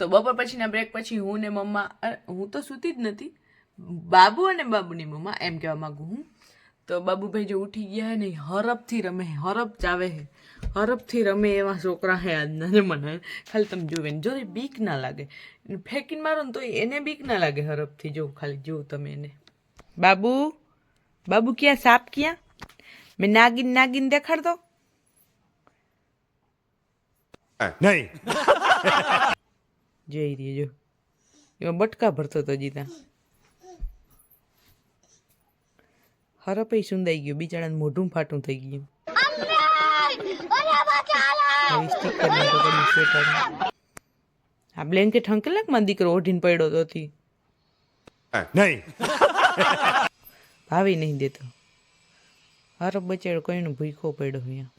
તો બપોર પછીના બ્રેક પછી હું ને મમ્મા હું તો સૂતી જ નથી. બાબુ અને બાબુની મમ્મા એમ કહેવા માગું હું. તો બાબુભાઈ જો ઉઠી ગયા હે ને ઈ હરફથી રમે હરફ ચાવે હે. હરફથી રમે એવા છોકરા હે આજના જમાના ખાલી તમે જોવે ને જો બીક ના લાગે. ફેંકીને મારો ને તો એને બીક ના લાગે હરફથી જો, ખાલી જો તમે એને. બાબુ બાબુ ક્યાં, સાપ ક્યાં? મેં નાગીન નાગીન દેખાડ દો નહીં. જઈ રહી જો. એમાં બટકા ભરતો હતો જીતા. હરપઈ સુંદાઈ ગયો બિચારાને મોઢું ફાટું થઈ ગયું. આ બ્લેન્કેટ હંકેલમાં દીકરો ઓઢીને પડ્યો તો હતી. નહીં. ભાવી નહીં દેતો. હરપ બચારો કોઈનું ભૂખો પડ્યો અહીંયા.